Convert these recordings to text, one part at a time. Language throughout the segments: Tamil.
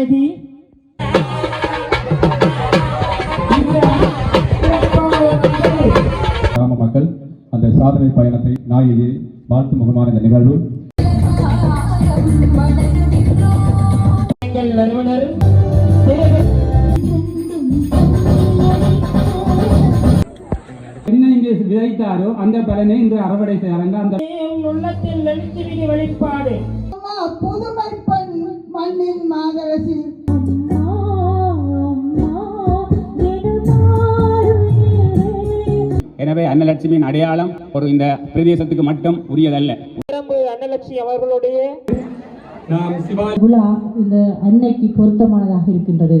நாயகி கிராம மக்கள் அந்த சாதனை பயணத்தை நாயகி வாழ்த்து முகமான இந்த நிகழ்வு. எங்கள் என்ன இங்கே விதைத்தாரோ அந்த பலனை இன்று அறுவடை செய்யறாங்க அந்த உள்ளத்தில் வெளிப்பாடு மண்ணின் மாதரசி எனவே அன்னலட்சுமியின் அடையாளம் ஒரு இந்த பிரதேசத்துக்கு மட்டும் உரியதல்ல. அன்னலட்சுமி அவர்களுடைய இந்த அன்னைக்கு பொருத்தமானதாக இருக்கின்றது.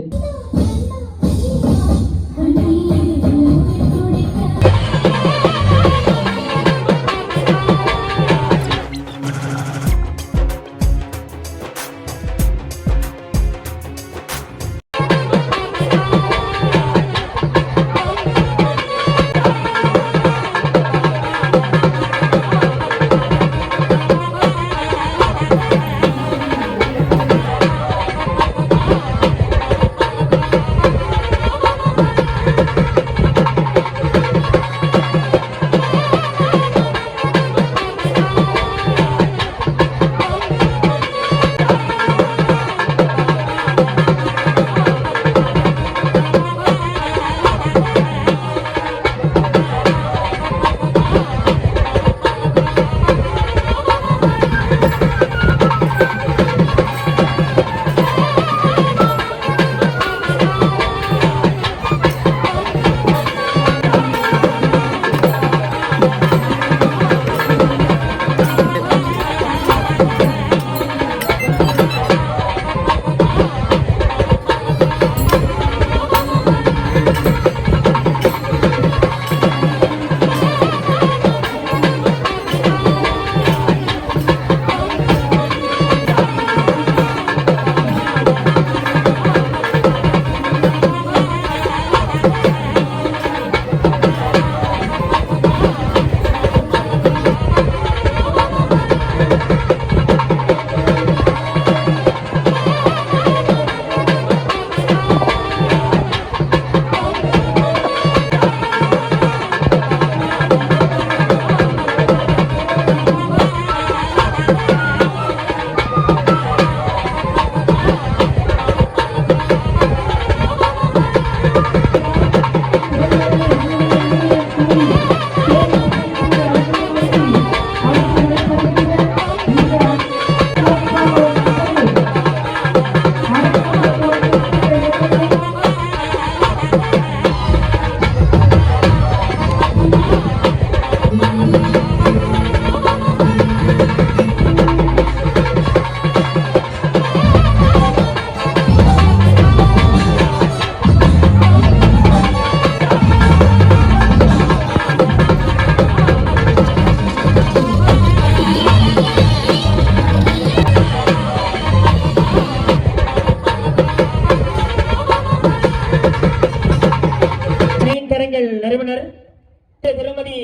திருமதி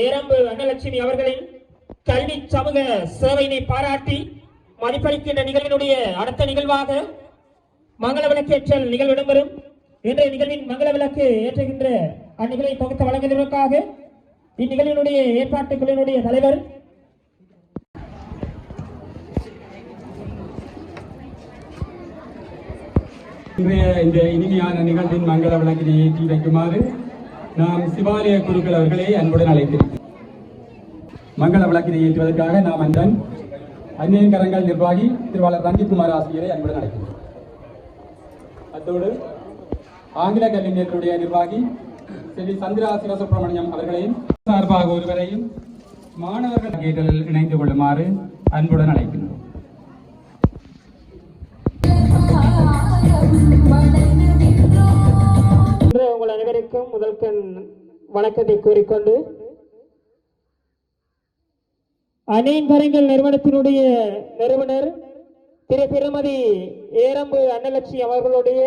ஏரம்பு அன்னலட்சுமி அவர்களின் கல்வி சமூக சேவையினை பாராட்டி மதிப்பளிக்கின்ற நிகழ்வினுடைய அடுத்த நிகழ்வாக மங்கள விளக்கேற்றல் நிகழ்வு இடம்பெறும் இன்றைய நிகழ்வின் மங்கள விளக்கு ஏற்றுகின்ற அந்நிகழ்வை தொகுத்து வழங்குவதற்காக இந்நிகழ்வினுடைய ஏற்பாட்டுகளினுடைய குழுவினுடைய தலைவர் இன்றைய இந்த இனிமையான நிகழ்வின் மங்கள விளக்கினை ஏற்றி வைக்குமாறு நாம் சிவாலய குருக்கள் அவர்களை அன்புடன் அழைக்கிறோம். மங்கள விளக்கினை ஏற்றுவதற்காக நாம் அந்தன் அந்நியன் கரங்கள் நிர்வாகி திருவாளர் ரஞ்சித்குமார் ஆசிரியரை அன்புடன் அழைக்கிறோம். அத்தோடு ஆங்கில கலைஞர்களுடைய நிர்வாகி செல்வி சந்திரா சிவசுப்ரமணியம் அவர்களையும் சார்பாக ஒருவரையும் மாணவர்கள் கேட்டலில் இணைந்து கொள்ளுமாறு அன்புடன் அழைக்கிறோம். அனைவருக்கும் முதல் கண் வணக்கத்தை கூறிக்கொண்டு அநேகரங்கள் நிறுவனத்தினுடைய நிறுவனர் திரு திருமதி ஏரம்பு அன்னலட்சுமி அவர்களுடைய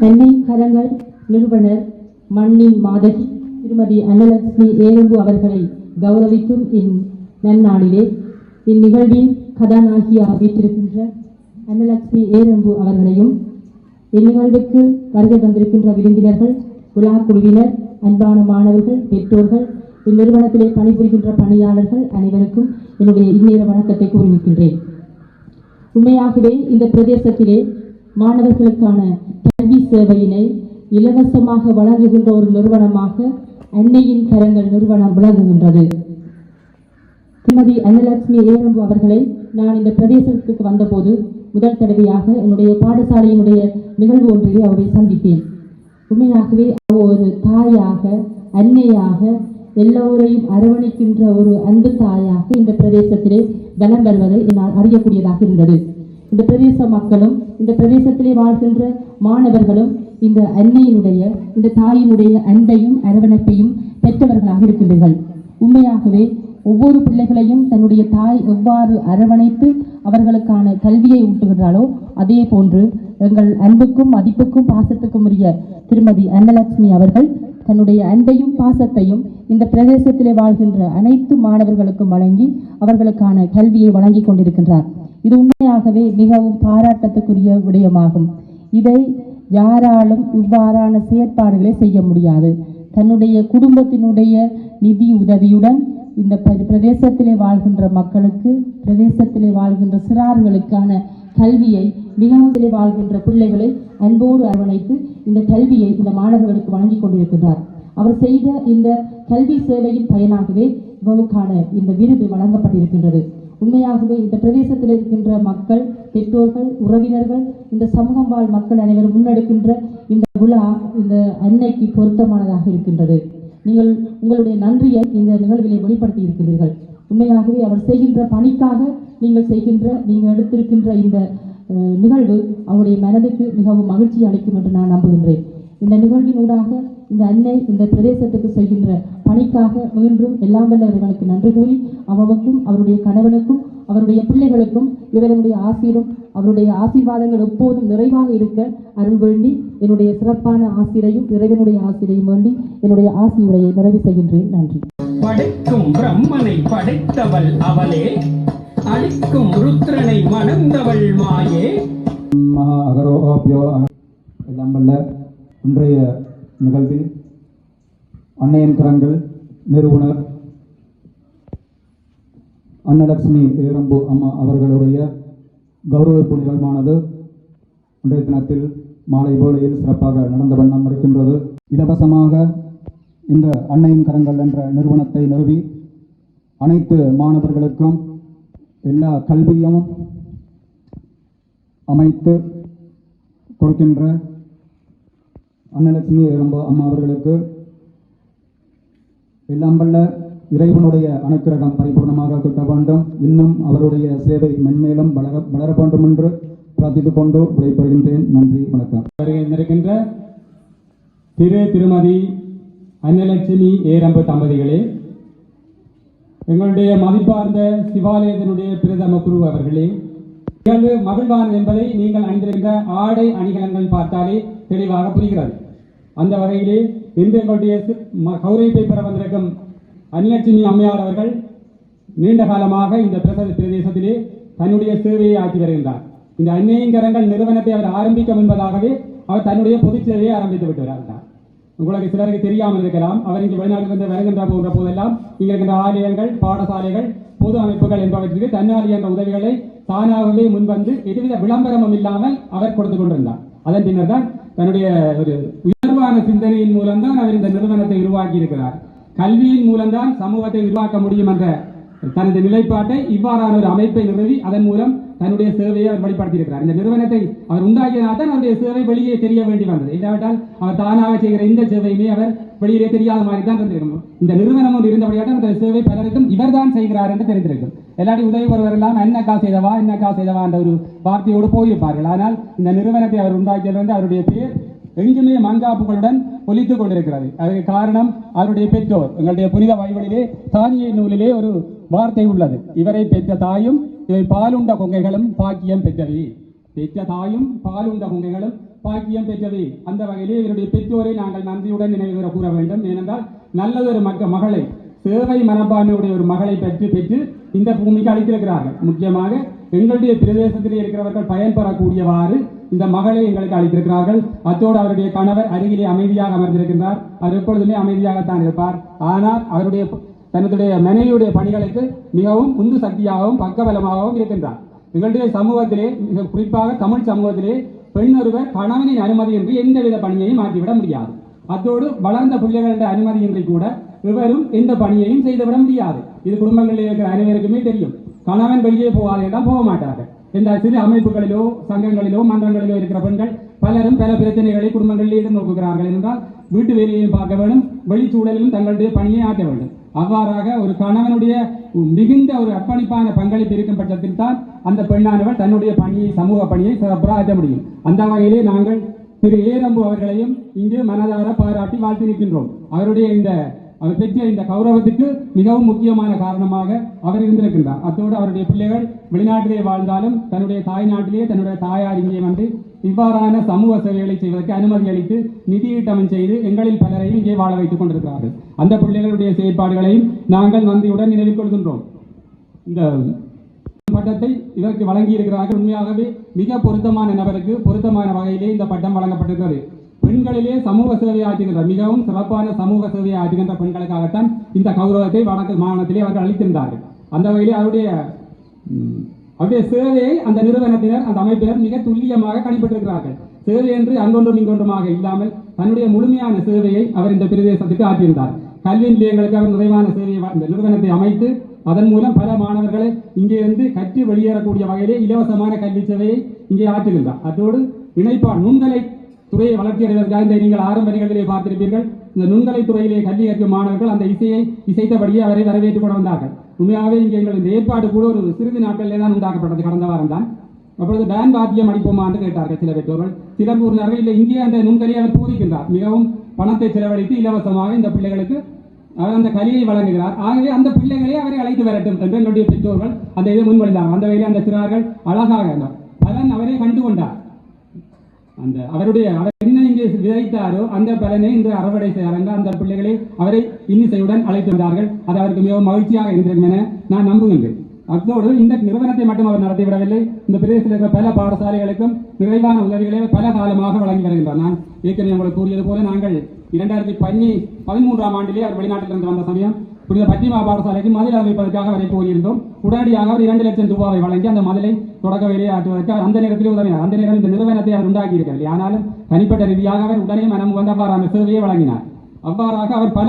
அன்னை கரங்கள் நிறுவனர் மண்ணின் மாதகி திருமதி அன்னலட்சுமி ஏரம்பு அவர்களை கௌரவிக்கும் இந் நன்னாளிலே. இந்நிகழ்வின் கதாநாயகியாக வீற்றிருக்கின்ற அன்னலட்சுமி ஏரம்பு அவர்களையும் இந்நிகழ்வுக்கு வருகை தந்திருக்கின்ற விருந்தினர்கள் விழா குழுவினர் அன்பான மாணவர்கள் பெற்றோர்கள் இந்நிறுவனத்திலே பணிபுரிகின்ற பணியாளர்கள் அனைவருக்கும் என்னுடைய இந்நேர வணக்கத்தை கூறியிருக்கின்றேன். உண்மையாகவே இந்த பிரதேசத்திலே மாணவர்களுக்கான கல்வி சேவையினை இலவசமாக வழங்குகின்ற ஒரு நிறுவனமாக அன்னையின் கரங்கள் நிறுவனம் விளங்குகின்றது திருமதி அன்னலட்சுமி ஏரம்பு அவர்களை நான் இந்த பிரதேசத்துக்கு வந்தபோது முதல் தடவையாக என்னுடைய பாடசாலையினுடைய நிகழ்வு ஒன்றிலே அவரை சந்தித்தேன். உண்மையாகவே அவர் ஒரு தாயாக அன்னையாக எல்லோரையும் அரவணைக்கின்ற ஒரு அன்பு தாயாக இந்த பிரதேசத்திலே பலம் பெறுவதை என்னால் அறியக்கூடியதாக இருந்தது. இந்த பிரதேச மக்களும் இந்த பிரதேசத்திலே வாழ்கின்ற மாணவர்களும் இந்த அன்னையினுடைய இந்த தாயினுடைய அன்பையும் அரவணைப்பையும் பெற்றவர்களாக இருக்கின்றீர்கள். உண்மையாகவே ஒவ்வொரு பிள்ளைகளையும் தன்னுடைய தாய் எவ்வாறு அரவணைத்து அவர்களுக்கான கல்வியை ஊட்டுகின்றாலோ அதே போன்று எங்கள் அன்புக்கும் மதிப்புக்கும் பாசத்துக்கும் உரிய திருமதி அன்னலட்சுமி அவர்கள் தன்னுடைய அன்பையும் பாசத்தையும் இந்த பிரதேசத்திலே வாழ்கின்ற அனைத்து மாணவர்களுக்கும் வழங்கி அவர்களுக்கான கல்வியை வழங்கி கொண்டிருக்கின்றார். இது உண்மையாகவே மிகவும் பாராட்டத்துக்குரிய விடயமாகும். இதை யாராலும் இவ்வாறான செயற்பாடுகளை செய்ய முடியாது. தன்னுடைய குடும்பத்தினுடைய நிதி உதவியுடன் இந்த பிரதேசத்திலே வாழ்கின்ற மக்களுக்கு பிரதேசத்திலே வாழ்கின்ற சிறார்களுக்கான கல்வியை மிகவும் வாழ்கின்ற பிள்ளைகளை அன்போடு அரவணைத்து இந்த கல்வியை இந்த மாணவர்களுக்கு வழங்கி கொண்டிருக்கிறார் அவர் செய்த இந்த கல்வி சேவையின் பயனாகவே இவருக்கான இந்த விருது வழங்கப்பட்டிருக்கின்றது. உண்மையாகவே இந்த பிரதேசத்தில் இருக்கின்ற மக்கள் பெற்றோர்கள் உறவினர்கள் இந்த சமூகம் வாழ் மக்கள் அனைவரும் முன்னெடுக்கின்ற இந்த விழா இந்த அன்னைக்கு பொருத்தமானதாக இருக்கின்றது. நீங்கள் உங்களுடைய நன்றியை இந்த நிகழ்விலே வெளிப்படுத்தி இருக்கிறீர்கள் உண்மையாகவே அவர் செய்கின்ற பணிக்காக நீங்கள் செய்கின்ற நீங்கள் எடுத்திருக்கின்ற இந்த நிகழ்வு அவருடைய மனதுக்கு மிகவும் மகிழ்ச்சி அளிக்கும் என்று நான் நம்புகின்றேன். இந்த நிகழ்வினூடாக இந்த அன்னை இந்த பிரதேசத்துக்கு செய்கின்ற பணிக்காக மீண்டும் எல்லாம் வல்ல இறைவனுக்கு நன்றி கூறி அவனுக்கும் அவருடைய கணவனுக்கும் அவருடைய பிள்ளைகளுக்கும் இறைவனுடைய ஆசீரும் அவருடைய ஆசீர்வாதங்கள் எப்போதும் நிறைவாக இருக்க அருள் வேண்டி என்னுடைய சிறப்பான ஆசிரையும் இறைவனுடைய ஆசிரையும் வேண்டி என்னுடைய ஆசி உரையை நிறைவு செய்கின்றேன். நன்றி. படைக்கும் பிரம்மனை படைத்தவள் அவளே அழிக்கும் ருத்ரனை மணந்தவள் மாயே. எல்லாம் வல்ல இன்றைய நிகழ்வில் அன்னையன் கரங்கள் நிறுவனர் அன்னலட்சுமி ஏரம்பு அம்மா அவர்களுடைய கௌரவிப்பு நிகழ்வானது இன்றைய தினத்தில் மாலை வேளையில் சிறப்பாக நடந்த வண்ணம் இருக்கின்றது. இலவசமாக இந்த அன்னையின் கரங்கள் என்ற நிறுவனத்தை நிறுவி அனைத்து மாணவர்களுக்கும் எல்லா கல்வியும் அமைத்து கொடுக்கின்ற அன்னலட்சுமி ஏரம்பு அம்மா அவர்களுக்கு எல்லாம் வல்ல இறைவனுடைய அனுக்கிரகம் பரிபூர்ணமாக கிட்ட வேண்டும். இன்னும் அவருடைய சேவை மென்மேலும் வளர வளர வேண்டும் என்று பிரார்த்தித்துக் கொண்டு விடைபெறுகின்றேன். நன்றி வணக்கம். இருக்கின்ற திரு திருமதி அன்னலட்சுமி ஏரம்பு தம்பதிகளே எங்களுடைய மதிப்பார்ந்த சிவாலயத்தினுடைய பிரதம குரு அவர்களே நிகழ்வு மகிழ்வான் என்பதை நீங்கள் அணிந்திருக்கின்ற ஆடை அணிகலன்கள் பார்த்தாலே தெளிவாக புரிகிறது. அந்த வகையிலே இன்று எங்களுடைய கௌரவிப்பை பெற வந்திருக்கும் அன்லட்சுமி அம்மையார் அவர்கள் நீண்ட காலமாக இந்த பிரதேசத்திலே தன்னுடைய சேவையை ஆற்றி வருகின்றார். இந்த அந்நியங்கரங்கள் நிறுவனத்தை அவர் ஆரம்பிக்க முன்பதாகவே அவர் தன்னுடைய பொதுச் சேவையை ஆரம்பித்து விட்டு வருகிறார் உங்களுக்கு சிலருக்கு தெரியாமல் இருக்கலாம். அவர் இங்கு வெளிநாட்டிலிருந்து வருகின்ற போன்ற போதெல்லாம் இங்கே இருக்கின்ற ஆலயங்கள் பாடசாலைகள் பொது அமைப்புகள் என்பவற்றிற்கு தன்னாலி என்ற உதவிகளை தானாகவே முன்வந்து எதுவித விளம்பரமும் இல்லாமல் அவர் கொடுத்து கொண்டிருந்தார். அதன் பின்னர் தான் தன்னுடைய ஒரு உயர்வான சிந்தனையின் மூலம்தான் அவர் இந்த நிறுவனத்தை உருவாக்கி இருக்கிறார் கல்வியின் மூலம்தான் சமூகத்தை உருவாக்க முடியும் என்ற தனது நிலைப்பாட்டை இவ்வாறான ஒரு அமைப்பை நிறுவி அதன் மூலம் தன்னுடைய சேவையை அவர் வெளிப்படுத்தியிருக்கிறார். இந்த நிறுவனத்தை அவர் உண்டாக்கியதால் தான் அவருடைய சேவை வெளியே தெரிய வேண்டி வந்தது. இல்லாவிட்டால் அவர் தானாக செய்கிற இந்த சேவையுமே அவர் வெளியிலே தெரியாத மாதிரி தான் இருந்திருக்கும். இந்த நிறுவனம் ஒன்று இருந்தபடியாக அந்த சேவை பலருக்கும் இவர் தான் செய்கிறார் என்று தெரிந்திருக்கும். எல்லாரும் உதவி பெறுவரெல்லாம் என்னக்கா செய்தவா? என்னக்கா செய்தவா? என்ற ஒரு வார்த்தையோடு போயிருப்பார்கள். ஆனால் இந்த நிறுவனத்தை அவர் உண்டாக்கியது வந்து அவருடைய பேர் எங்குமே மங்காப்புகளுடன் ஒலித்துக் கொண்டிருக்கிறது. அதுக்கு காரணம் அவருடைய பெற்றோர். எங்களுடைய புனித பைபிளிலே தானிய நூலிலே ஒரு வார்த்தை உள்ளது. இவரை பெற்ற தாயும் இவை பாலுண்ட கொங்கைகளும் பாக்கியம் பெற்றவை. பெற்ற தாயும் பாலுண்ட கொங்கைகளும் பாக்கியம் பெற்றவை. அந்த வகையிலே இவருடைய பெற்றோரை நாங்கள் நன்றியுடன் நினைவு கூற வேண்டும். ஏனென்றால் நல்லதொரு மக்க மகளை சேவை மனப்பான்மையுடைய ஒரு மகளை பெற்று பெற்று இந்த பூமிக்கு அளித்திருக்கிறார்கள். முக்கியமாக எங்களுடைய பிரதேசத்திலே இருக்கிறவர்கள் பயன்பெறக்கூடியவாறு இந்த மகளை எங்களுக்கு அளித்திருக்கிறார்கள். அத்தோடு அவருடைய கணவர் அருகிலே அமைதியாக அமர்ந்திருக்கின்றார். அவர் எப்பொழுதுமே அமைதியாகத்தான் இருப்பார். ஆனால் அவருடைய தன்னுடைய மனைவியுடைய பணிகளுக்கு மிகவும் உந்து சக்தியாகவும் பக்கபலமாகவும் இருக்கின்றார். எங்களுடைய சமூகத்திலே மிக குறிப்பாக தமிழ் சமூகத்திலே பெண் ஒருவர் கணவனின் அனுமதியின்றி எந்தவித பணியையும் மாற்றிவிட முடியாது. அத்தோடு வளர்ந்த பிள்ளைகளுடைய அனுமதியின்றி கூட இவரும் எந்த பணியையும் செய்துவிட முடியாது. இது குடும்பங்களில் இருக்கிற அனைவருக்குமே தெரியும். கணவன் வெளியே போகாதேதான் போக மாட்டார்கள். இந்த சிறு அமைப்புகளிலோ சங்கங்களிலோ மன்றங்களிலோ இருக்கிற பெண்கள் பலரும் பல பிரச்சனைகளை குடும்பங்களிலே எதிர்நோக்குகிறார்கள் என்றால் வீட்டு வேலையையும் பார்க்க வேண்டும் வெளிச்சூழலிலும் தங்களுடைய பணியை ஆற்ற வேண்டும். அவ்வாறாக ஒரு கணவனுடைய மிகுந்த ஒரு அர்ப்பணிப்பான பங்களிப்பு இருக்கும் பட்சத்தில் தான் அந்த பெண்ணானவள் தன்னுடைய பணியை சமூக பணியை சிறப்பாக ஆற்ற முடியும். அந்த வகையிலே நாங்கள் திரு ஏரம்பு அவர்களையும் இங்கு மனதார பாராட்டி வாழ்த்தி நிற்கின்றோம். அவருடைய இந்த அவர் பெற்ற இந்த கௌரவத்துக்கு மிகவும் முக்கியமான காரணமாக அவர் இருந்திருக்கின்றார். அத்தோடு அவருடைய பிள்ளைகள் வெளிநாட்டிலே வாழ்ந்தாலும் தன்னுடைய தாய் நாட்டிலேயே தன்னுடைய தாயார் இங்கே வந்து இவ்வாறான சமூக சேவைகளை செய்வதற்கு அனுமதி அளித்து நிதியீட்டமும் செய்து எங்களில் பலரையும் இங்கே வாழ வைத்துக் கொண்டிருக்கிறார்கள். அந்த பிள்ளைகளுடைய செயற்பாடுகளையும் நாங்கள் நன்றியுடன் நினைவில் கொள்கின்றோம். இந்த பட்டத்தை இதற்கு வழங்கியிருக்கிறார்கள். உண்மையாகவே மிக பொருத்தமான நபருக்கு பொருத்தமான வகையிலே இந்த பட்டம் வழங்கப்பட்டிருக்கிறது. பெண்களிலே சமூக சேவை ஆற்றுகின்ற மிகவும் சிறப்பான சமூக சேவையை ஆற்றுகின்ற பெண்களுக்காகத்தான் இந்த கௌரவத்தை வடக்கு மாநிலத்திலே அவர்கள் அளித்திருந்தார்கள். அந்த வகையிலே அவருடைய அவருடைய சேவையை அந்த நிறுவனத்தினர் அந்த அமைப்பினர் மிக துல்லியமாக கணிப்பிட்டிருக்கிறார்கள் சேவை என்று அங்கொன்றும் இங்கொன்றுமாக இல்லாமல் தன்னுடைய முழுமையான சேவையை அவர் இந்த பிரதேசத்துக்கு ஆற்றியிருந்தார். கல்வி நிலையங்களுக்கு அவர் நிறைவான சேவையை இந்த நிறுவனத்தை அமைத்து அதன் மூலம் பல மாணவர்களை இங்கே இருந்து கற்று வெளியேறக்கூடிய வகையிலே இலவசமான கல்வி சேவையை இங்கே ஆற்றுகின்றார். அதோடு இணைப்பா நுண்கலை துறையை வளர்ச்சி அடைவதற்காக இந்த நீங்கள் ஆரம்ப நிகழ்விலே பார்த்திருப்பீர்கள். இந்த நுண்கலை துறையிலே கல்வி கற்கும் மாணவர்கள் அந்த இசையை இசைத்தபடியே அவரை வரவேற்றுக் கொண்டு வந்தார்கள். உண்மையாகவே இங்கே எங்கள் இந்த ஏற்பாடு கூட ஒரு சிறிது நாட்களிலே தான் உண்டாக்கப்பட்டது. கடந்த வாரம் தான். அப்பொழுது பேன் வாத்தியம் அடிப்போமா என்று கேட்டார்கள் சில பெற்றோர்கள். சிலர் கூறினார்கள் இல்லை இங்கே அந்த நுண்கலியை அவர் போதிக்கின்றார். மிகவும் பணத்தை செலவழித்து இலவசமாக இந்த பிள்ளைகளுக்கு அவர் அந்த கலியை வழங்குகிறார். ஆகவே அந்த பிள்ளைகளே அவரை அழைத்து வரட்டும் என்று என்னுடைய பெற்றோர்கள் அந்த இதை முன்மொழிந்தார் அந்த வகையில் அந்த சிறார்கள் அழகாக பலன் அவரை கண்டு கொண்டார். அந்த அவருடைய அவர் என்ன இங்கே விதைத்தாரோ அந்த பலனை இன்று அறுவடை செய்தார். அந்த பிள்ளைகளை அவரை இன்னிசையுடன் அழைத்து வந்தார்கள். அது அவருக்கு மிகவும் மகிழ்ச்சியாக இருந்திருக்கும் என நான் நம்புகின்றேன். அத்தோடு இந்த நிறுவனத்தை மட்டும் அவர் நடத்திவிடவில்லை. இந்த பிரதேசத்தில் இருக்கிற பல பாடசாலைகளுக்கும் நிறைவான உதவிகளை பல காலமாக வழங்கி வருகின்றார். நான் ஏற்கனவே உங்களுக்கு கூறியது போல நாங்கள் இரண்டாயிரத்தி பன்னி பதிமூன்றாம் ஆண்டிலே அவர் வெளிநாட்டிலிருந்து வந்த சமயம் புனித பத்திமா பாடசாலைக்கு மதில் அமைப்பதற்காக வரை கோரியிருந்தோம் உடனடியாக அவர் இரண்டு லட்சம் ரூபாவை வழங்கி அந்த மதிலை தொடக்க வேலையை அவர் அந்த நேரத்தில் உதவினார். அந்த நேரம் இந்த நிறுவனத்தை அவர் உண்டாக்கி இருக்கவில்லை ஆனாலும் தனிப்பட்ட ரீதியாக அவர் உடனே மனம் வந்த அவ்வாறான சேவையை வழங்கினார். அவ்வாறாக அவர் பல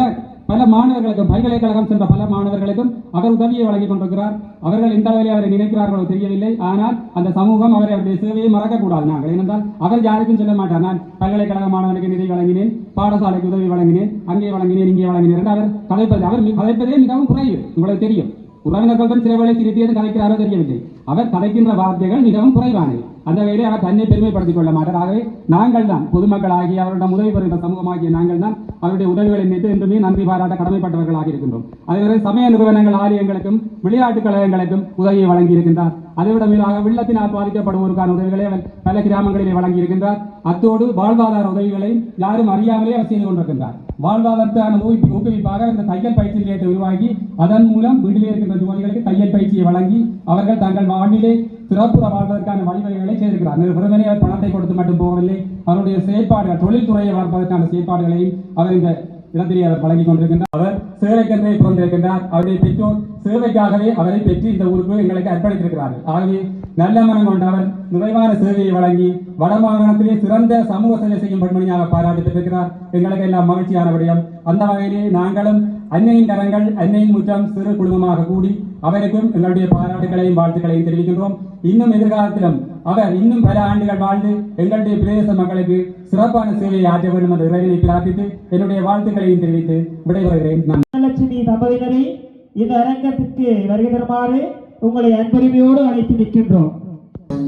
பல மாணவர்களுக்கும் பல்கலைக்கழகம் சென்ற பல மாணவர்களுக்கும் அவர் உதவியை வழங்கிக் கொண்டிருக்கிறார். அவர்கள் எந்த அளவில் அவரை நினைக்கிறார்களோ தெரியவில்லை. ஆனால் அந்த சமூகம் அவரை அவருடைய சேவையை மறக்கக்கூடாது. நாங்கள் ஏனென்றால் அவர் யாருக்கும் சொல்ல மாட்டார். நான் பல்கலைக்கழக மாணவனுக்கு நிதி வழங்கினேன் பாடசாலைக்கு உதவி வழங்கினேன் அங்கே வழங்கினேன் இங்கே வழங்கினேன். என்று அவர் கதைப்பது அவர் கலைப்பதே கதைப்பதே மிகவும் குறைவு. உங்களுக்கு தெரியும். உறவினர்களுடன் சில வேளை சிரித்தியது கதைக்கிறாரோ தெரியவில்லை. அவர் கதைக்கின்ற வார்த்தைகள் மிகவும் குறைவானது அந்த வேலை அவர் தன்னை பெருமைப்படுத்திக் கொள்ள மாட்டார். ஆகவே நாங்கள் தான் பொதுமக்களாகிய அவருடைய உதவி பெறுகின்ற சமூகமாகிய நாங்கள் தான் அவருடைய உதவிகளை நினைத்து என்றுமே நன்றி பாராட்ட கடமைப்பட்டவர்களாக இருக்கின்றோம். அதேவரை சமய நிறுவனங்கள் ஆலயங்களுக்கும் விளையாட்டுக் கழகங்களுக்கும் உதவியை வழங்கி இருக்கின்றார் அதைவிட மேலாக வெள்ளத்தினால் பாதிக்கப்படுவோருக்கான உதவிகளை அவர் பல கிராமங்களிலே வழங்கியிருக்கின்றார். அத்தோடு வாழ்வாதார உதவிகளை யாரும் அறியாமலே அவர் செய்து கொண்டிருக்கின்றார். வாழ்வாதாரத்தை ஊக்கி- ஊக்குவிப்பாக இந்த தையல் பயிற்சி நிலையத்தை உருவாக்கி அதன் மூலம் வீட்டிலே இருக்கின்ற ஜோதிகளுக்கு தையல் பயிற்சியை வழங்கி அவர்கள் தங்கள் வாழ்விலே சிறப்புற வாழ்வதற்கான வழிவகைகளை செய்திருக்கிறார். வெறுமனே அவர் பணத்தை கொடுத்து மட்டும் போகவில்லை அவருடைய செயற்பாடுகள் தொழில்துறையை வளர்ப்பதற்கான செயற்பாடுகளையும் அவர் இந்த இடத்திலே அவர் வழங்கிக் கொண்டிருக்கின்றார். அவர் சேவைக்கென்றே பிறந்திருக்கின்றார். அவருடைய பெற்றோர் சேவைக்காகவே அவரை பெற்று இந்த ஊருக்கு எங்களுக்கு அர்ப்பணித்திருக்கிறார்கள். ஆகவே நல்ல மனம் கொண்டவர் நிறைவான சேவையை வழங்கி வடமாகாணத்திலே சிறந்த சமூக சேவை செய்யும் பெண்மணியாக பாராட்டி பெற்றிருக்கிறார் எங்களுக்கு எல்லாம் மகிழ்ச்சியான விடயம். அந்த வகையிலே நாங்களும் அன்னையின் கரங்கள் அன்னையின் முற்றம் சிறு குழுமமாக கூடி அவருக்கும் எங்களுடைய பாராட்டுகளையும் வாழ்த்துக்களையும் தெரிவிக்கின்றோம். இன்னும் எதிர்காலத்திலும் அவர் இன்னும் பல ஆண்டுகள் வாழ்ந்து எங்களுடைய பிரதேச மக்களுக்கு சிறப்பான சேவையை ஆற்ற வேண்டும் என்ற இறைவனை பிரார்த்தித்து என்னுடைய வாழ்த்துக்களையும் தெரிவித்து விடைபெறுகிறேன். நன்றி. தம்பதியினரை இந்த அரங்கத்திற்கு வருகை தருமாறு உங்களை அன்புரிமையோடு அழைத்து நிற்கின்றோம்.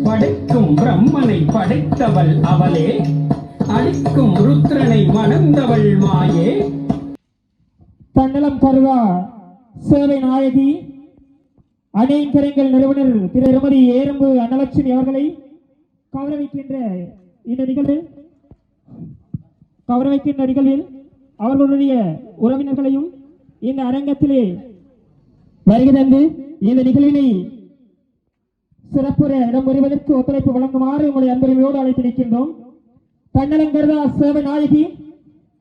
படைக்கும் பிரம்மனை படைத்தவள் அவளே. அழிக்கும் ருத்ரனை மணந்தவள் மாயே. தன்னலம் கருவா சேவை நாயகி அணையின் கரங்கள் நிறுவனர் திரு திருமதி ஏரம்பு அன்னலட்சுமி அவர்களை கௌரவிக்கின்ற இந்த நிகழ்வில் கௌரவிக்கின்ற நிகழ்வில் அவர்களுடைய உறவினர்களையும் இந்த அரங்கத்திலே வருகை தந்து இந்த நிகழ்வினை சிறப்புற இடம்பெறுவதற்கு ஒத்துழைப்பு வழங்குமாறு உங்களை அன்புரிமையோடு அழைத்திருக்கின்றோம் தன்னலங்கர்தா சேவை நாயகி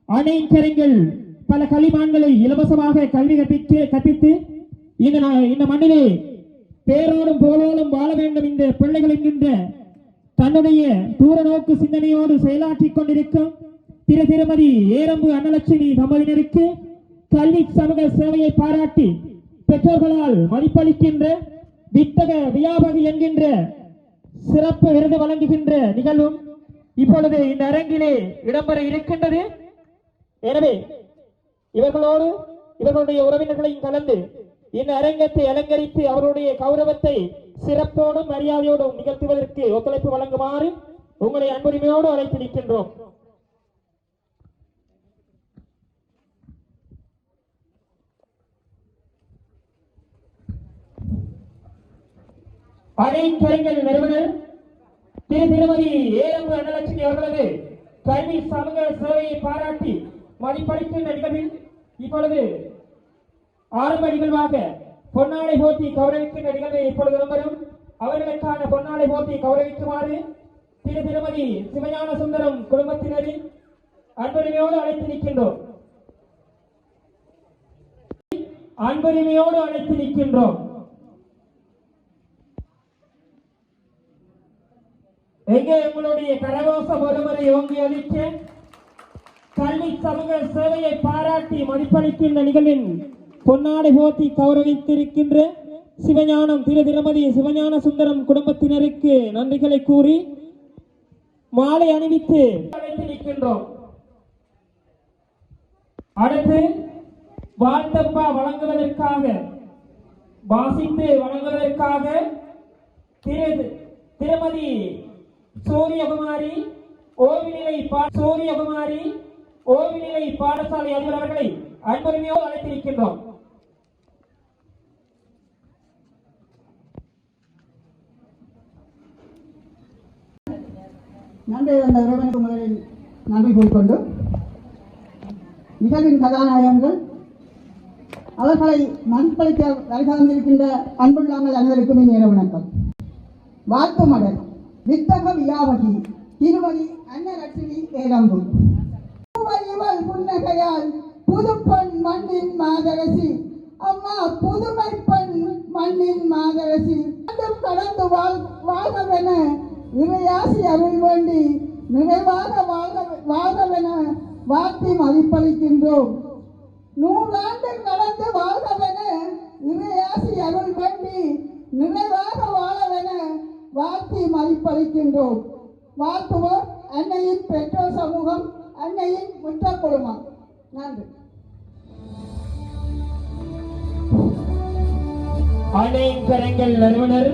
அணைக்கரைகள் பல களிமான்களை இலவசமாக கல்வி கற்பித்து கற்பித்து இந்த நா- இந்த மண்ணிலே பேரோடும் போலோடும் வாழ வேண்டும் இந்த பிள்ளைகள் என்கின்ற தன்னுடைய தூர நோக்கு சிந்தனையோடு செயலாற்றிக் கொண்டிருக்கும் திரு திருமதி ஏரம்பு அன்னலட்சுமி தம்பதியினருக்கு கல்வி சமூக சேவையை பாராட்டி பெற்றோர்களால் மதிப்பளிக்கின்ற வித்தக வியாபகி என்கின்ற சிறப்பு விருது வழங்குகின்ற நிகழ்வும் இப்பொழுது இந்த அரங்கிலே இடம்பெற இருக்கின்றது. எனவே இவர்களோடு இவர்களுடைய உறவினர்களையும் கலந்து இந்த அரங்கத்தை அலங்கரித்து அவருடைய கௌரவத்தை சிறப்போடும் மரியாதையோடும் நிகழ்த்துவதற்கு ஒத்துழைப்பு வழங்குமாறு உங்களை அன்புரிமையோடு அழைத்திருக்கின்றோம் அணைக்கரைஞர் நிறுவனர் திரு திருமதி ஏரம்பு அன்னலட்சுமி அவர்களது கல்வி சமூக சேவையை பாராட்டி மதிப்பளிக்கின்ற நிகழ்வில் இப்பொழுது ஆரம்ப நிகழ்வாக பொன்னாடை போட்டி கௌரவிக்கின்ற நிகழ்வை இப்பொழுது நம்பரும் அவர்களுக்கான பொன்னாடை போட்டி கௌரவிக்குமாறு திரு திருமதி சிவஞான சுந்தரம் குடும்பத்தினரின் அன்புரிமையோடு அழைத்து நிற்கின்றோம். அன்புரிமையோடு அழைத்து நிற்கின்றோம். எங்கே உங்களுடைய கரகோச ஒருமுறை ஓங்கி அளித்து கல்வி சமூக சேவையை பாராட்டி மதிப்பளிக்கின்ற நிகழ்வின் பொன்னாடை போத்தி கௌரவித்திருக்கின்ற சிவஞானம் திரு திருமதி சிவஞான சுந்தரம் குடும்பத்தினருக்கு நன்றிகளை கூறி மாலை அணிவித்து நிற்கின்றோம் அடுத்து வாழ்த்தப்பா வழங்குவதற்காக வாசித்து வழங்குவதற்காக திரு திருமதி சூரியகுமாரி ஓவிநிலை சூரியகுமாரி ஓவிநிலை பாடசாலை அதிபர் அவர்களை அன்புரிமையோடு அழைத்திருக்கின்றோம். நன்றி அந்த இறைவனுக்கு நன்றி கூறிக்கொண்டு நிகழ்வின் கதாநாயகங்கள் அவர்களை மதிப்பளிக்க இருக்கின்ற அன்புள்ளாமல் அனைவருக்கும் இனிய வணக்கம் வாழ்த்து மடல் வித்தக யாவகி திருமதி அன்னலட்சுமி ஏரம்பு பூவழிவள் புன்னகையால் புதுப்பெண் மண்ணின் மாதரசி. அம்மா புதுமை பெண் மண்ணின் மாதரசி. கடந்து வாழ் இறையாசி அருள் வேண்டி நிறைவாக வாழ்வென வாழ்கவென மதிப்பளிக்கின்றோம். நூறாண்டு கடந்து வாழ்வென இறையாசி அருள் வேண்டி நிறைவாக வாழவென வாழ்த்தி மதிப்பளிக்கின்றோம். வாழ்த்துவோர் அன்னையின் பெற்றோர் சமூகம் அன்னையின் முற்ற குழுமம் நன்றி. அணைக்கரங்கள் நிறுவனர்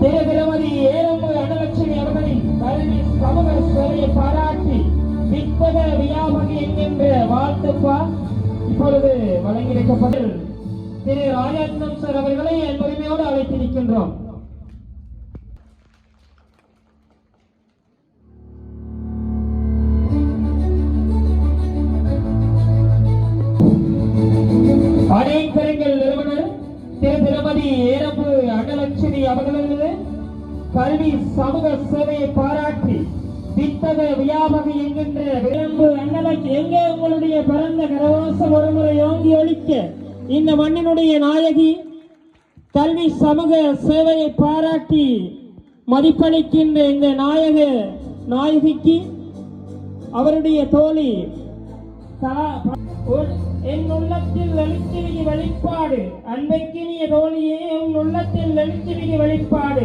திரு திருமதி ஏரம்பு அனலட்சுமி அவர்களின் கல்வி சமூக சேவையை பாராட்டி வித்தக வியாபகி என்கின்ற வாழ்த்துப்பா இப்பொழுது வழங்கியிருக்கப்பட்டு திரு ராஜாத்னம் சார் அவர்களை என் உரிமையோடு அழைத்திருக்கின்றோம். ஏரம்பு அகலட்சுமி அவர்களது கல்வி சமூக சேவையை பாராட்டி வித்தக வியாபகி என்கின்ற விரம்பு அன்னலட்சுமி எங்கே உங்களுடைய பரந்த கரவாசம் ஒருமுறை ஓங்கி ஒழிக்க இந்த மண்ணினுடைய நாயகி கல்வி சமூக சேவையை பாராட்டி மதிப்பளிக்கின்ற இந்த நாயக நாயகிக்கு அவருடைய தோழி என் உள்ளத்தில் எழுச்சிவிதி வழிபாடு. அன்பைக்கினிய தோழியே உன் உள்ளத்தில் எழுச்சிவிதி வழிபாடு.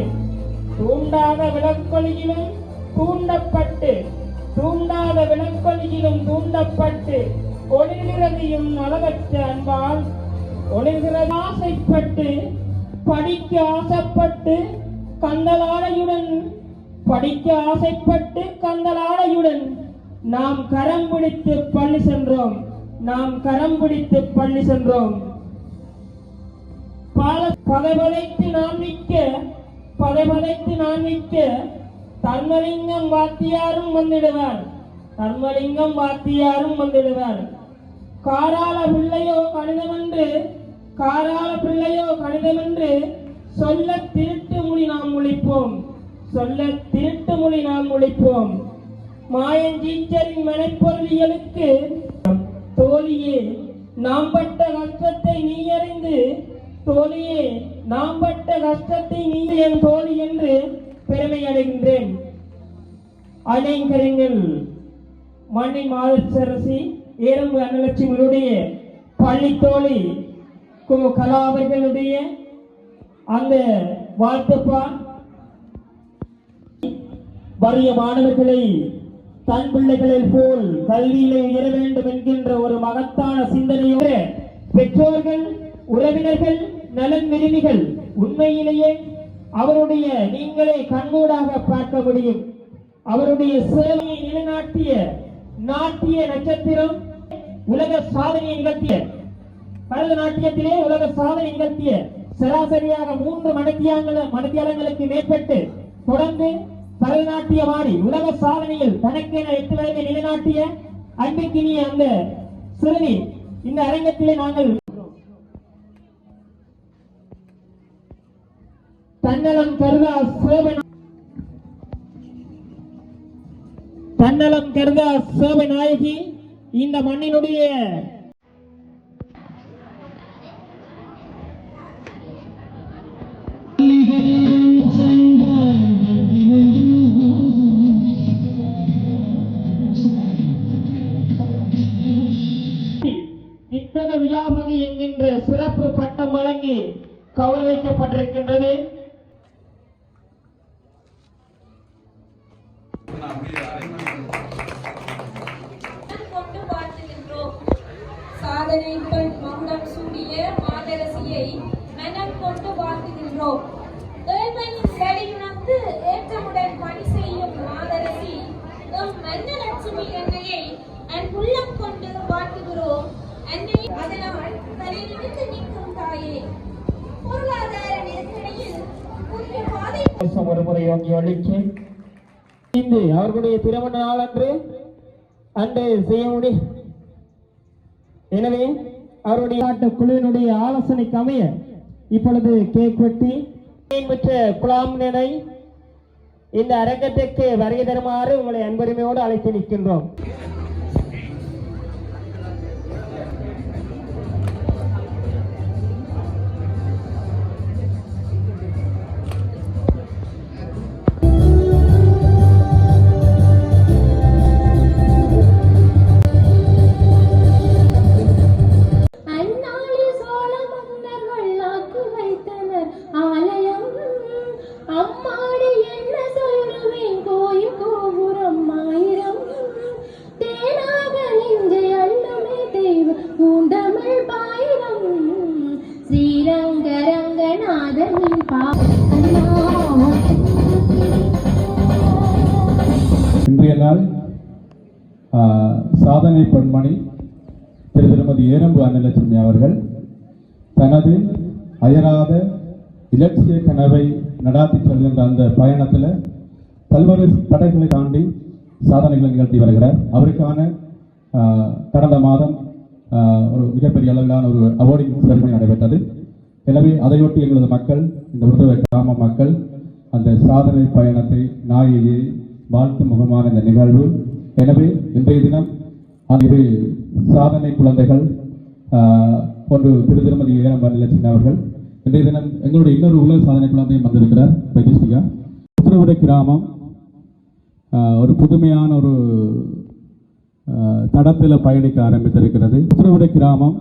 தூண்டாத விளக்கொலியிலும் தூண்டப்பட்டு தூண்டாத விளக்கொலியிலும் தூண்டப்பட்டு ஒளிர்கிறதையும் அழகற்ற அன்பால் ஒளிர்கிறது ஆசைப்பட்டு படிக்க ஆசைப்பட்டு கந்தலாடையுடன் படிக்க ஆசைப்பட்டு கந்தலாடையுடன் நாம் கரம் பிடித்து பள்ளி சென்றோம். நாம் கரம் பிடித்து பள்ளி சென்றோம். பல பதைபதைத்து நான் நிற்க பதைபதைத்து நான் நிற்க தர்மலிங்கம் வாத்தியாரும் வந்திடுவார். தர்மலிங்கம் வாத்தியாரும் வந்திடுவார். காராள பிள்ளையோ கணிதம் என்று காராள பிள்ளையோ கணிதம் என்று சொல்ல திருட்டு மொழி நாம் முழிப்போம் சொல்ல திருட்டு மொழி நாம் முழிப்போம் மாயஞ்சீச்சரின் மனைப்பொருளியலுக்கு தோழியே நாம் பட்ட கஷ்டத்தை நீ அறிந்து தோழியே நாம் பட்ட கஷ்டத்தை நீ என் தோழி என்று பெருமை அடைகின்றேன். அலைங்கரங்கள் மண்ணை மாதரசி ஏரம்பு அன்னலட்சுமியுடைய பள்ளி தோழி கு கலா அவர்களுடைய அந்த வாழ்த்துப்பா வறிய மாணவர்களை தன் பிள்ளைகளைப் போல் கல்வியிலே உயர வேண்டும் என்கின்ற ஒரு மகத்தான சிந்தனையோடு பெற்றோர்கள் உறவினர்கள் நலன் விரும்பிகள் உண்மையிலேயே அவருடைய நீங்களே கண்கூடாக பார்க்க முடியும். அவருடைய சேவையை நிலைநாட்டிய நாட்டிய நட்சத்திரம் உலக சாதனை நிகழ்த்திய பரதநாட்டியத்திலே உலக சாதனை நிகழ்த்திய சராசரியாக மூன்று மணத்தியாங்கள மணத்தியாளங்களுக்கு மேற்பட்டு தொடர்ந்து பரதநாட்டியமாடி உலக சாதனையில் தனக்கென எட்டு வயதை நிலைநாட்டிய அன்பிற்கினிய அந்த சிறுமி இந்த அரங்கத்திலே நாங்கள் தன்னலம் கருதா சேவை தன்னலம் கருதா சோபை நாயகி இந்த மண்ணினுடைய முறை வாங்கி அளிச்சு இன்று அவர்களுடைய திருமண நாள் அன்று அன்று செய்ய முடியும் எனவே அவருடைய நாட்டு குழுவினுடைய ஆலோசனைக்கு அமைய இப்பொழுது கேக் வெட்டி பெற்ற குலாம் நினை இந்த அரங்கத்திற்கு வருகை தருமாறு உங்களை அன்புரிமையோடு அழைத்து நிற்கின்றோம். அயராத இலட்சிய கனவை நடாத்தி செல்கின்ற அந்த பயணத்தில் பல்வேறு தடைகளை தாண்டி சாதனைகளை நிகழ்த்தி வருகிறார். அவருக்கான கடந்த மாதம் ஒரு மிகப்பெரிய அளவிலான ஒரு அவார்டிங் செரமனி நடைபெற்றது. எனவே அதையொட்டி எங்களது மக்கள் இந்த உருதவ கிராம மக்கள் அந்த சாதனை பயணத்தை நாயகியை வாழ்த்து முகமான இந்த நிகழ்வு. எனவே இன்றைய தினம் அங்கு சாதனை குழந்தைகள் போன்று ஒன்று திரு திருமதி ஏரம் லட்சுமி அவர்கள் இன்றைய தினம் எங்களுடைய இன்னொரு உலக சாதனை குழந்தையும் வந்திருக்கிறார் ரெஜிஸ்டிகா உத்திரவுரை கிராமம் ஒரு புதுமையான ஒரு தடத்தில் பயணிக்க ஆரம்பித்திருக்கிறது. உத்திரவுரை கிராமம்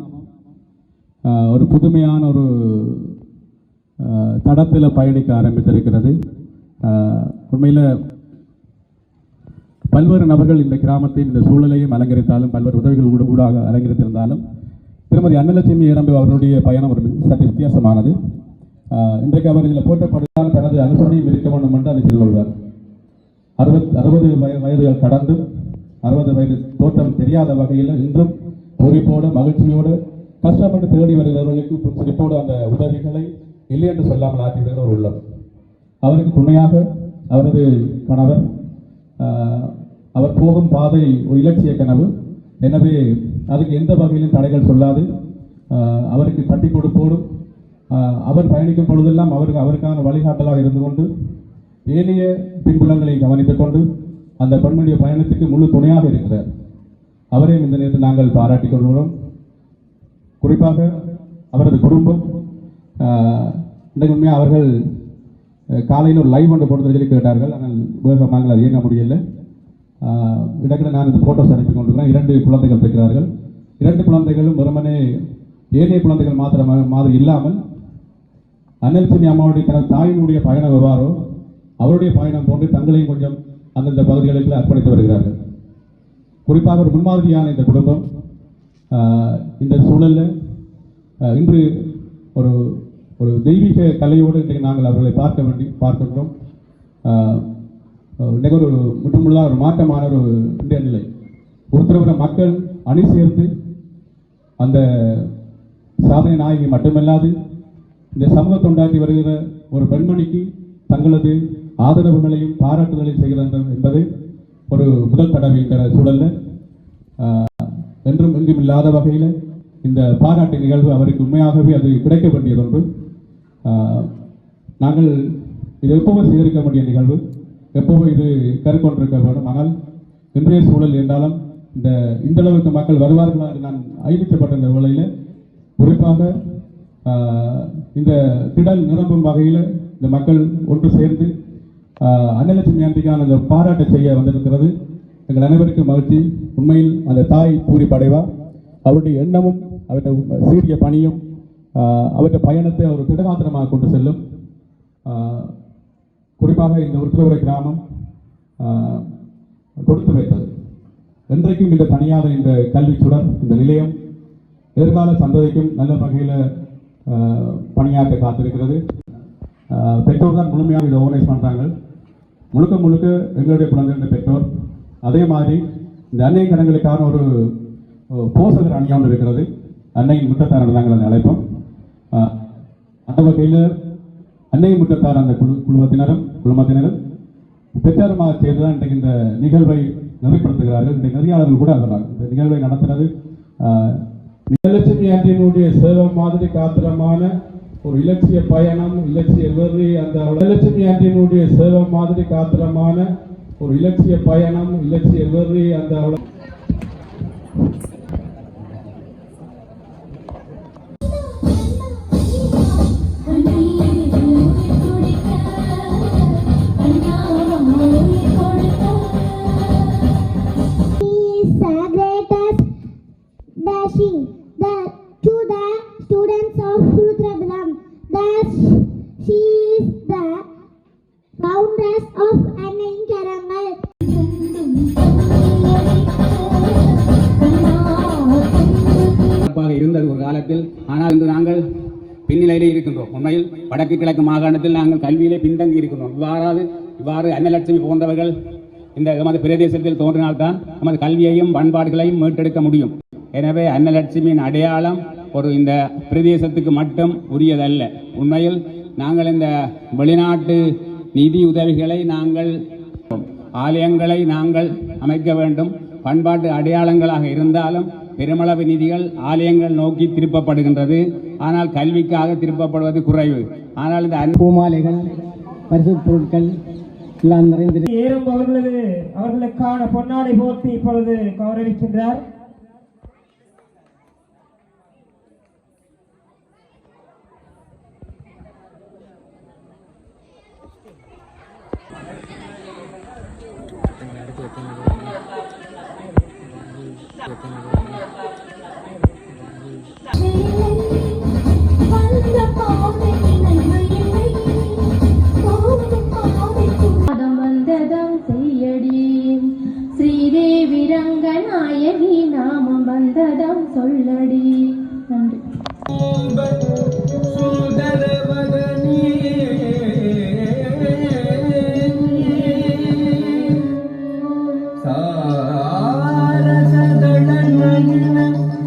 ஒரு புதுமையான ஒரு தடத்தில் பயணிக்க ஆரம்பித்திருக்கிறது. உண்மையில் பல்வேறு நபர்கள் இந்த கிராமத்தின் இந்த சூழலையும் அலங்கரித்தாலும் பல்வேறு உதவிகள் கூட ஊடாக அலங்கரித்திருந்தாலும் திருமதி அன்னலட்சுமி ஏரம்பு அவருடைய பயணம் ஒரு சற்று வித்தியாசமானது. இன்றைக்கு அவர் இதில் போட்டப்படுத்தால் தனது அனுசரணையும் இருக்க வேண்டும் என்று அதை சொல்லுவார் அறுபத் அறுபது வய வயதுகள் கடந்தும் அறுபது வயது தோற்றம் தெரியாத வகையில் இன்றும் பொறிப்போடு மகிழ்ச்சியோடு கஷ்டப்பட்டு தேடி வருகிறவர்களுக்கு சிரிப்போடு அந்த உதவிகளை இல்லை என்று சொல்லாமல் ஆற்றிவிடுகிற ஒரு உள்ளம். அவருக்கு துணையாக அவரது கணவர் அவர் போகும் பாதை ஒரு இலட்சிய கனவு. எனவே அதுக்கு எந்த வகையிலும் தடைகள் சொல்லாது. அவருக்கு தட்டி கொடுப்போடும் அவர் பயணிக்கும் பொழுதெல்லாம் அவருக்கு அவருக்கான வழிகாட்டலாக இருந்து கொண்டு ஏனைய பின்புலங்களை கவனித்துக் கொண்டு அந்த பெண்மணிய பயணத்துக்கு முழு துணையாக இருக்கிறார். அவரையும் இந்த நேரத்தில் நாங்கள் பாராட்டிக் கொள்கிறோம். குறிப்பாக அவரது குடும்பம் இன்றைக்கு உண்மையாக அவர்கள் காலையில் ஒரு லைவ் ஒன்று போட்டு சொல்லி கேட்டார்கள் ஆனால் வேகமாக அது இயங்க முடியலை. ஆஹ், நான் இந்த ஃபோட்டோஸ் அனுப்பி கொண்டிருக்கிறேன். இரண்டு குழந்தைகள் இருக்கிறார்கள் இரண்டு குழந்தைகளும் வெறுமனே ஏனைய குழந்தைகள் மாத்திர மாதிரி இல்லாமல் அன்னல்சனி அம்மாவுடைய தனது தாயினுடைய பயணம் எவ்வாறோ அவருடைய பயணம் போன்று தங்களையும் கொஞ்சம் அந்தந்த பகுதிகளுக்கு அர்ப்பணித்து வருகிறார்கள். குறிப்பாக ஒரு முன்மாதிரியான இந்த குடும்பம் இந்த சூழலில் இன்று ஒரு ஒரு தெய்வீக கலையோடு இன்றைக்கு நாங்கள் அவர்களை பார்க்க வேண்டி பார்க்கின்றோம். ஆஹ், இன்றைக்கு ஒரு முற்றுமுழுதாக ஒரு மாற்றமான ஒரு இந்திய நிலை. ஒருத்தரவர மக்கள் அணி சேர்த்து அந்த சாதனை நாயகி மட்டுமல்லாது இந்த சமூக உண்டாக்கி வருகிற ஒரு பெண்மணிக்கு தங்களது ஆதரவுகளையும் பாராட்டுதலையும் செய்கிறார்கள் என்பது ஒரு முதல் தடவை இந்த சூழல்ல. என்றும் எங்கும் இல்லாத வகையில் இந்த பாராட்டு நிகழ்வு அவருக்கு உண்மையாகவே அது கிடைக்க வேண்டியதொன்று. நாங்கள் இது எப்போவும் சேகரிக்க வேண்டிய நிகழ்வு. எப்போவும் இது கருக்கொண்டிருக்க வேண்டும் ஆனால் இன்றைய சூழல் என்றாலும் இந்த இந்த அளவுக்கு மக்கள் வருவார்கள் என்று நான் ஐவிக்கப்பட்ட இந்த வேளையில் குறிப்பாக இந்த திடல் நிரம்பும் வகையில் இந்த மக்கள் ஒன்று சேர்ந்து அன்னலட்சுமி அன்றைக்கான அந்த பாராட்டை செய்ய வந்திருக்கிறது. எங்கள் அனைவருக்கும் மகிழ்ச்சி. உண்மையில் அந்த தாய் பூரிப்படைவா அவருடைய எண்ணமும் அவருடைய சீரிய பணியும் அவருடைய பயணத்தை அவர் திடகாத்திரமாக கொண்டு செல்லும். குறிப்பாக இந்த உருத்துவரை கிராமம் கொடுத்து வைத்தது. என்றைக்கும் இந்த தனியாத இந்த கல்வி சுடர் இந்த நிலையம் எதிர்கால சந்ததிக்கும் நல்ல வகையில் பணியாற்ற காத்திருக்கிறது. பெற்றோர் தான் முழுமையாக இதை ஓர்னைஸ் பண்ணுறாங்க முழுக்க முழுக்க எங்களுடைய குழந்தைகளுடைய பெற்றோர். அதே மாதிரி இந்த அன்னை கடங்களுக்கான ஒரு அஹ், போசகர் ஒன்று இருக்கிறது. அன்னையின் முட்டத்தாரன் நாங்கள் அதை அழைப்போம். அந்த வகையில் அன்னை முட்டத்தார் அந்த குழு குழுமத்தினரும் குழுமத்தினரும் பெற்றாருமாக சேர்ந்து தான் இன்றைக்கு இந்த நிகழ்வை நெறிப்படுத்துகிறார்கள் இன்றைக்கு நெறியாளர்கள் கூட அகிறார்கள் இந்த நிகழ்வை நடத்துறது ஆஹ், நிலட்சுமி ஆண்டினுடைய சேவை மாதிரி காத்திரமான ஒரு இலட்சிய பயணம் இலட்சிய வெறி அந்த வடலட்சுமி ஆண்டினுடைய சேவை மாதிரி காத்திரமான ஒரு இலட்சிய பயணம் இலட்சிய வெறி அந்த கிழக்கு மாகாணத்தில் நாங்கள் கல்வியிலே பின்தங்கி இருக்கிறோம். இவ்வாறாது இவ்வாறு அன்னலட்சுமி போன்றவர்கள் இந்த எமது பிரதேசத்தில் தோன்றினால்தான் நமது கல்வியையும் பண்பாடுகளையும் மீட்டெடுக்க முடியும். எனவே அன்னலட்சுமியின் அடையாளம் ஒரு இந்த பிரதேசத்துக்கு மட்டும் உரியதல்ல. உண்மையில் நாங்கள் இந்த வெளிநாட்டு நிதி உதவிகளை நாங்கள் ஆலயங்களை நாங்கள் அமைக்க வேண்டும். பண்பாட்டு அடையாளங்களாக இருந்தாலும் பெருமளவு நிதிகள் ஆலயங்கள் நோக்கி திருப்பப்படுகின்றது. ஆனால் கல்விக்காக திருப்பப்படுவது குறைவு. ஆனால் இந்த பூமாலைகள் பரிசு பொருட்கள் எல்லாம் நிறைந்து ஏறும் அவர்களது அவர்களுக்கான பொன்னாடை போர்த்தி இப்பொழுது கௌரவிக்கின்றார்.